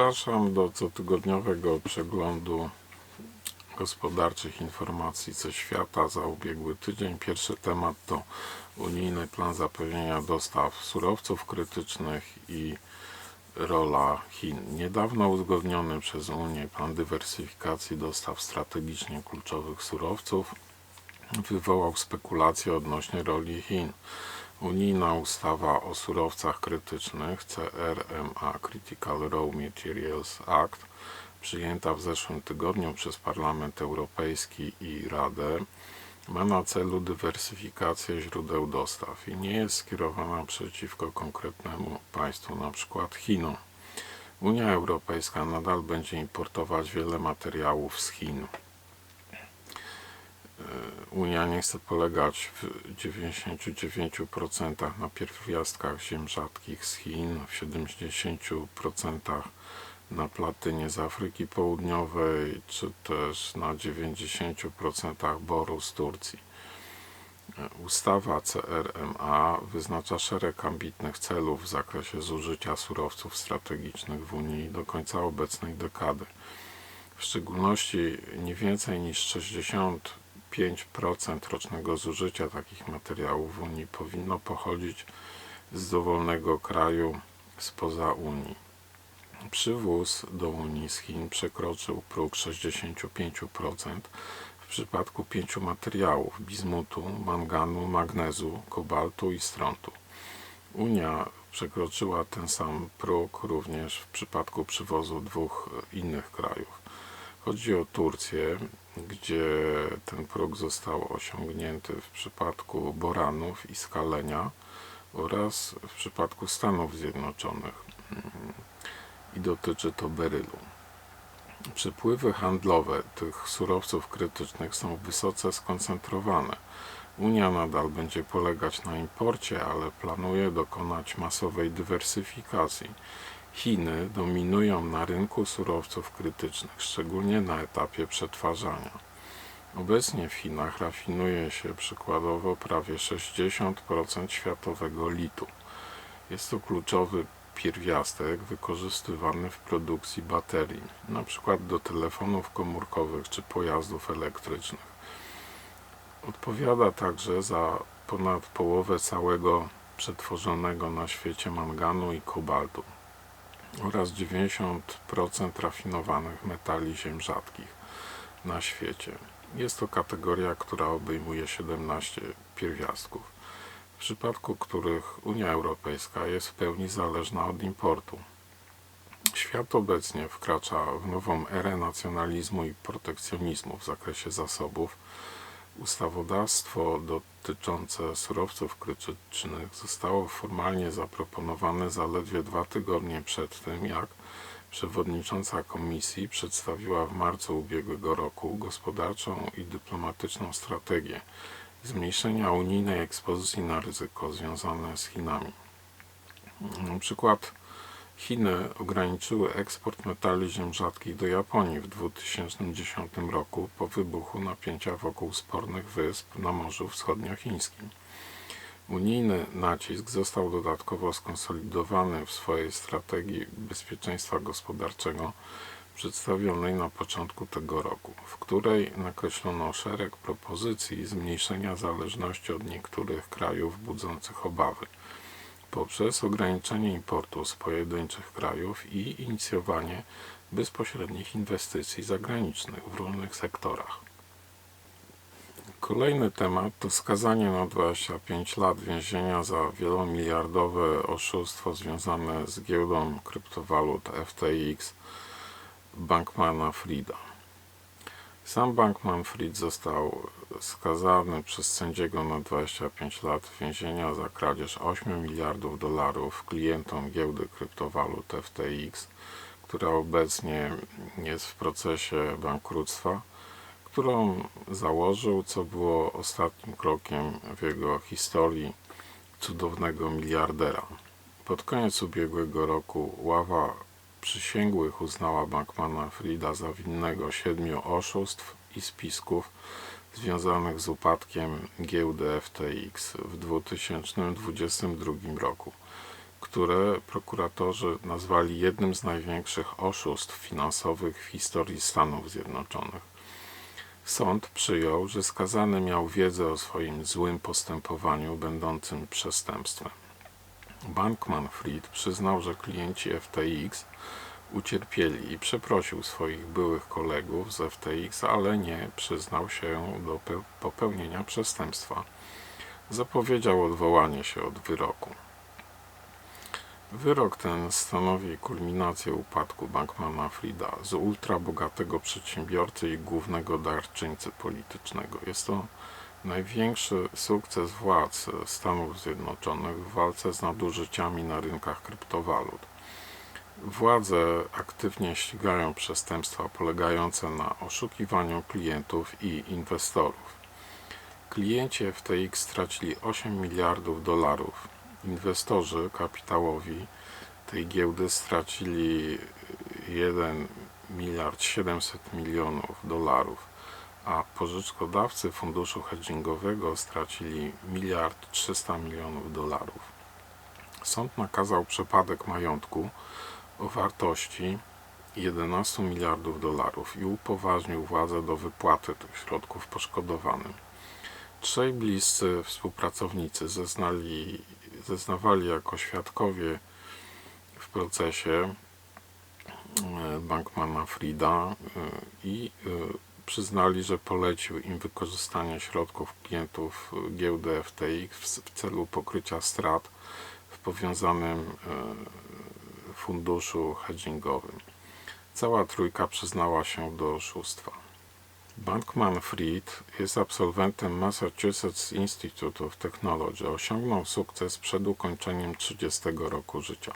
Zapraszam do cotygodniowego przeglądu gospodarczych informacji ze świata za ubiegły tydzień. Pierwszy temat to unijny plan zapewnienia dostaw surowców krytycznych i rola Chin. Niedawno uzgodniony przez Unię plan dywersyfikacji dostaw strategicznie kluczowych surowców wywołał spekulacje odnośnie roli Chin. Unijna ustawa o surowcach krytycznych CRMA Critical Raw Materials Act przyjęta w zeszłym tygodniu przez Parlament Europejski i Radę ma na celu dywersyfikację źródeł dostaw i nie jest skierowana przeciwko konkretnemu państwu, np. Chinom. Unia Europejska nadal będzie importować wiele materiałów z Chin. Unia nie chce polegać w 99% na pierwiastkach ziem rzadkich z Chin, w 70% na platynie z Afryki Południowej, czy też na 90% boru z Turcji. Ustawa CRMA wyznacza szereg ambitnych celów w zakresie zużycia surowców strategicznych w Unii do końca obecnej dekady. W szczególności nie więcej niż 60 5% rocznego zużycia takich materiałów w Unii powinno pochodzić z dowolnego kraju spoza Unii. Przywóz do Unii z Chin przekroczył próg 65% w przypadku pięciu materiałów bizmutu, manganu, magnezu, kobaltu i strontu. Unia przekroczyła ten sam próg również w przypadku przywozu dwóch innych krajów. Chodzi o Turcję, gdzie ten próg został osiągnięty w przypadku boranów i skalenia oraz w przypadku Stanów Zjednoczonych i dotyczy to berylu. Przepływy handlowe tych surowców krytycznych są wysoce skoncentrowane. Unia nadal będzie polegać na imporcie, ale planuje dokonać masowej dywersyfikacji. Chiny dominują na rynku surowców krytycznych, szczególnie na etapie przetwarzania. Obecnie w Chinach rafinuje się przykładowo prawie 60% światowego litu. Jest to kluczowy pierwiastek wykorzystywany w produkcji baterii, np. do telefonów komórkowych czy pojazdów elektrycznych. Odpowiada także za ponad połowę całego przetworzonego na świecie manganu i kobaltu oraz 90% rafinowanych metali ziem rzadkich na świecie. Jest to kategoria, która obejmuje 17 pierwiastków, w przypadku których Unia Europejska jest w pełni zależna od importu. Świat obecnie wkracza w nową erę nacjonalizmu i protekcjonizmu w zakresie zasobów. Ustawodawstwo dotyczące surowców krytycznych zostało formalnie zaproponowane zaledwie dwa tygodnie przed tym, jak przewodnicząca komisji przedstawiła w marcu ubiegłego roku gospodarczą i dyplomatyczną strategię zmniejszenia unijnej ekspozycji na ryzyko związane z Chinami. Na przykład Chiny ograniczyły eksport metali ziem rzadkich do Japonii w 2010 roku po wybuchu napięcia wokół spornych wysp na Morzu Wschodniochińskim. Unijny nacisk został dodatkowo skonsolidowany w swojej strategii bezpieczeństwa gospodarczego przedstawionej na początku tego roku, w której nakreślono szereg propozycji zmniejszenia zależności od niektórych krajów budzących obawy poprzez ograniczenie importu z pojedynczych krajów i inicjowanie bezpośrednich inwestycji zagranicznych w różnych sektorach. Kolejny temat to skazanie na 25 lat więzienia za wielomiliardowe oszustwo związane z giełdą kryptowalut FTX Bankmana Frida. Sam Bankman Fried został skazany przez sędziego na 25 lat więzienia za kradzież 8 miliardów dolarów klientom giełdy kryptowalut FTX, która obecnie jest w procesie bankructwa którą założył, co było ostatnim krokiem w jego historii cudownego miliardera. Pod koniec ubiegłego roku ława przysięgłych uznała Bankmana Frida za winnego siedmiu oszustw i spisków związanych z upadkiem giełdy FTX w 2022 roku. które prokuratorzy nazwali jednym z największych oszustw finansowych w historii Stanów Zjednoczonych. Sąd przyjął, że skazany miał wiedzę o swoim złym postępowaniu będącym przestępstwem. Bankman Fried przyznał, że klienci FTX ucierpieli i przeprosił swoich byłych kolegów z FTX, ale nie przyznał się do popełnienia przestępstwa. Zapowiedział odwołanie się od wyroku. Wyrok ten stanowi kulminację upadku Bankmana Frida z ultrabogatego przedsiębiorcy i głównego darczyńcy politycznego. Jest to największy sukces władz Stanów Zjednoczonych w walce z nadużyciami na rynkach kryptowalut. Władze aktywnie ścigają przestępstwa polegające na oszukiwaniu klientów i inwestorów. Klienci FTX stracili 8 miliardów dolarów. Inwestorzy kapitałowi tej giełdy stracili 1 miliard 700 milionów dolarów, a pożyczkodawcy funduszu hedgingowego stracili miliard 300 milionów dolarów. Sąd nakazał przepadek majątku o wartości 11 miliardów dolarów i upoważnił władze do wypłaty tych środków poszkodowanym. Trzej bliscy współpracownicy zeznali, zeznawali jako świadkowie w procesie e, Bankmana Frida e, i e, przyznali, że polecił im wykorzystanie środków klientów giełdy FTX w celu pokrycia strat w powiązanym funduszu hedgingowym. Cała trójka przyznała się do oszustwa. Bankman Fried jest absolwentem Massachusetts Institute of Technology. Osiągnął sukces przed ukończeniem 30 roku życia.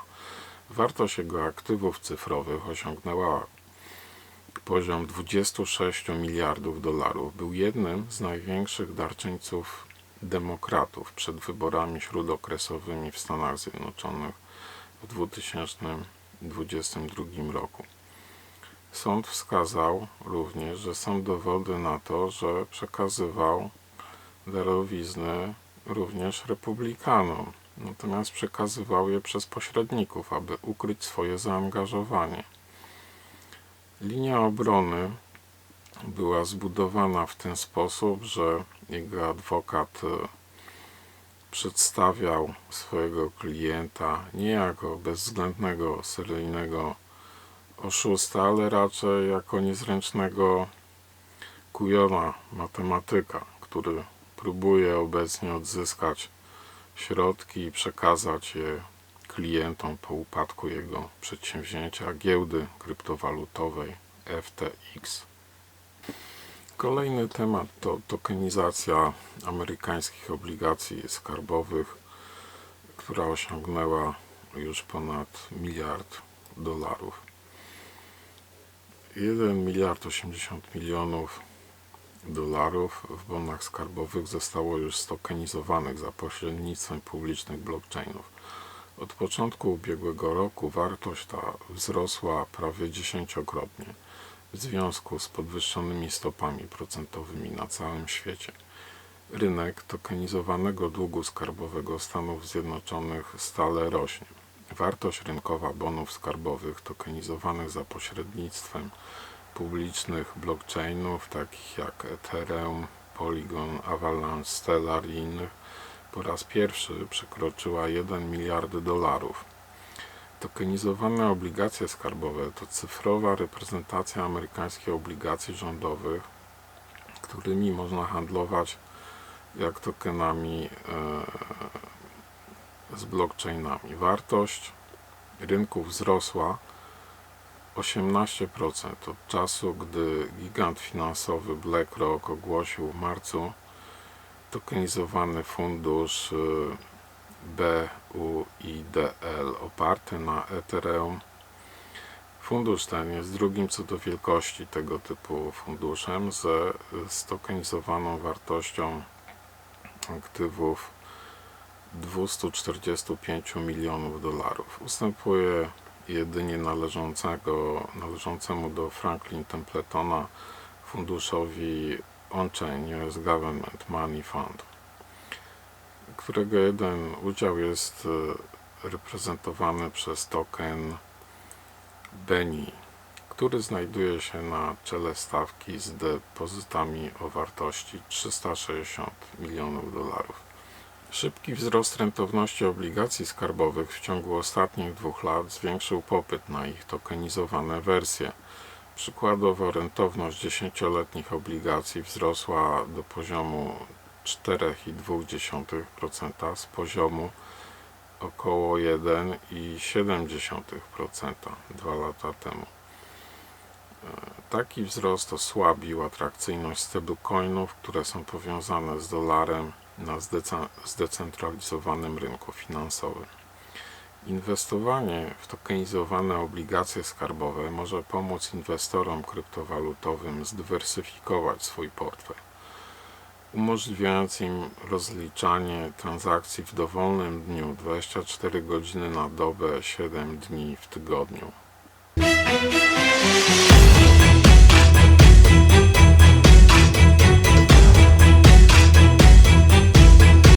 Wartość jego aktywów cyfrowych osiągnęła poziom 26 miliardów dolarów. Był jednym z największych darczyńców demokratów przed wyborami śródokresowymi w Stanach Zjednoczonych w 2022 roku. Sąd wskazał również, że są dowody na to, że przekazywał darowizny również republikanom, natomiast przekazywał je przez pośredników, aby ukryć swoje zaangażowanie. Linia obrony była zbudowana w ten sposób, że jego adwokat przedstawiał swojego klienta nie jako bezwzględnego seryjnego oszusta, ale raczej jako niezręcznego kujona matematyka, który próbuje obecnie odzyskać środki i przekazać je klientom po upadku jego przedsięwzięcia giełdy kryptowalutowej FTX. Kolejny temat to tokenizacja amerykańskich obligacji skarbowych, która osiągnęła już ponad miliard dolarów. 1 miliard 80 milionów dolarów w bonach skarbowych zostało już stokenizowanych za pośrednictwem publicznych blockchainów. Od początku ubiegłego roku wartość ta wzrosła prawie dziesięciokrotnie w związku z podwyższonymi stopami procentowymi na całym świecie. Rynek tokenizowanego długu skarbowego Stanów Zjednoczonych stale rośnie. Wartość rynkowa bonów skarbowych tokenizowanych za pośrednictwem publicznych blockchainów takich jak Ethereum, Polygon, Avalanche, Stellar i innych po raz pierwszy przekroczyła 1 miliard dolarów Tokenizowane obligacje skarbowe to cyfrowa reprezentacja amerykańskich obligacji rządowych, którymi można handlować jak tokenami e, z blockchainami. Wartość rynku wzrosła 18% od czasu, gdy gigant finansowy BlackRock ogłosił w marcu tokenizowany fundusz e, BUIDL oparty na Ethereum. Fundusz ten jest drugim co do wielkości tego typu funduszem ze stokenizowaną wartością aktywów 245 milionów dolarów. Ustępuje jedynie należącego, należącemu do Franklin Templetona funduszowi On-Chain US Government Money Fund którego jeden udział jest reprezentowany przez token BENI, który znajduje się na czele stawki z depozytami o wartości 360 milionów dolarów. Szybki wzrost rentowności obligacji skarbowych w ciągu ostatnich dwóch lat zwiększył popyt na ich tokenizowane wersje. Przykładowo rentowność 10-letnich obligacji wzrosła do poziomu 4,2% z poziomu około 1,7% dwa lata temu. E, Taki wzrost osłabił atrakcyjność stablecoinów, które są powiązane z dolarem na zdecentralizowanym rynku finansowym. Inwestowanie w tokenizowane obligacje skarbowe może pomóc inwestorom kryptowalutowym zdywersyfikować swój portfel, umożliwiając im rozliczanie transakcji w dowolnym dniu 24 godziny na dobę 7 dni w tygodniu.